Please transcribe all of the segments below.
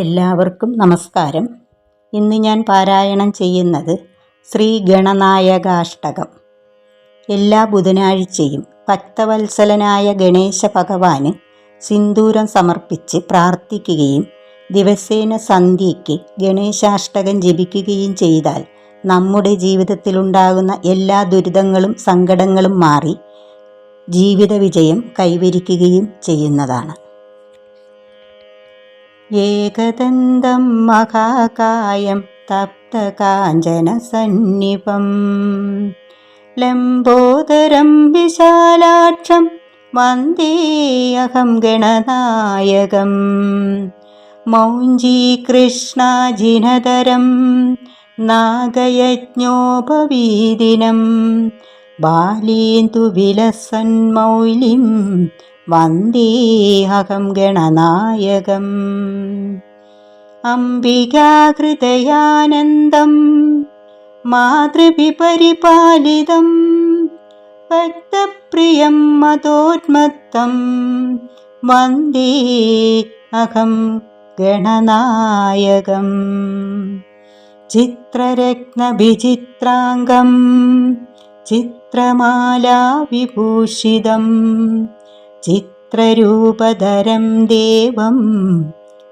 എല്ലാവർക്കും നമസ്കാരം. ഇന്ന് ഞാൻ പാരായണം ചെയ്യുന്നത് ശ്രീ ഗണനായകാഷ്ടകം. എല്ലാ ബുധനാഴ്ചയും ഭക്തവത്സലനായ ഗണേശ ഭഗവാന് സിന്ദൂരം സമർപ്പിച്ച് പ്രാർത്ഥിക്കുകയും ദിവസേന സന്ധ്യയ്ക്ക് ഗണേശാഷ്ടകം ജപിക്കുകയും ചെയ്താൽ നമ്മുടെ ജീവിതത്തിലുണ്ടാകുന്ന എല്ലാ ദുരിതങ്ങളും സങ്കടങ്ങളും മാറി ജീവിത വിജയം കൈവരിക്കുകയും ചെയ്യുന്നതാണ്. ഏകദന്തം മഹാകായം തപ്തകാഞ്ചനസന്നിപം. ലംബോദരം വിശാലാക്ഷം വന്ദേയഹം ഗണനായകം. മൗഞ്ചീകൃഷ്ണാജിനതരം നാഗയജ്ഞോപവീദിനം ബാലേന്ദുവിലസന്മൗലിം വന്ദേഹം ഗണനായകം. അംബികാഹൃദയാനന്ദം മാതൃപിപരിപാലിതം ഭക്തപ്രിയം മതോന്മത്തം വന്ദേ അഹം ഗണനായകം. ചിത്രരത്നവിചിത്രാംഗം ചിത്രമാലാവിഭൂഷിതം ചിത്രരൂപധരം ദേവം.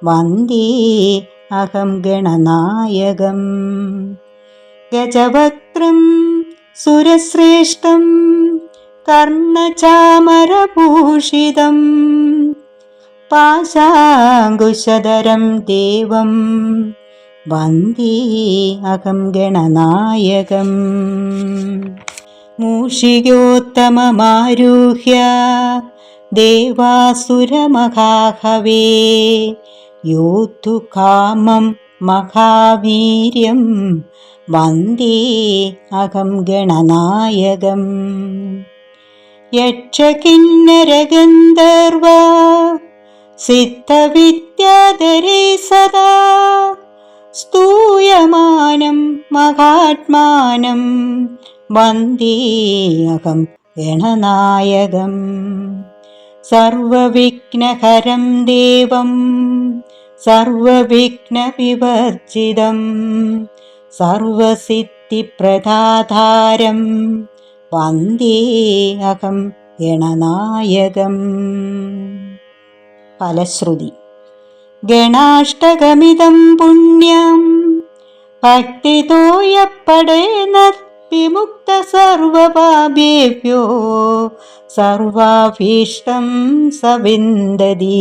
വന്ദേ അഹം ഗണനായകം. ഗജവക്രം സുരശ്രേഷ്ഠം. കർണചാമരഭൂഷിതം. പാശാങ്കുശധരം ദേവം. വന്ദേ അഹം ഗണനായകം. മൂഷികോത്തമമാരുഹ്യ ദേവാസുരമഹാഹവേ യോദ്ധുകാമം മഹാവീര്യം വന്ദേ അഹം ഗണനായകം. യക്ഷകിന്നരഗന്ധർവ സിദ്ധവിദ്യാധരേ സദാ സ്തൂയമാനം മഹാത്മാനം വന്ദേ അഹം ഗണനായകം. സർവവിഘ്നഹരം ദേവം സർവവിഘ്നവിവർജിതം സർവസിദ്ധിപ്രദാധാരം വന്ദേഹം ഗണനായകം. ഫലശ്രുതി. ഗണാഷ്ടകമിതം പുണ്യം ഭക്തിതോയപ്പടേന്നത് വിമുക്ത സർവപാപേഭ്യോ സർവാഭീഷ്ടം സവിന്ദതി